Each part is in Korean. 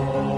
Oh.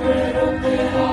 괴롭게 하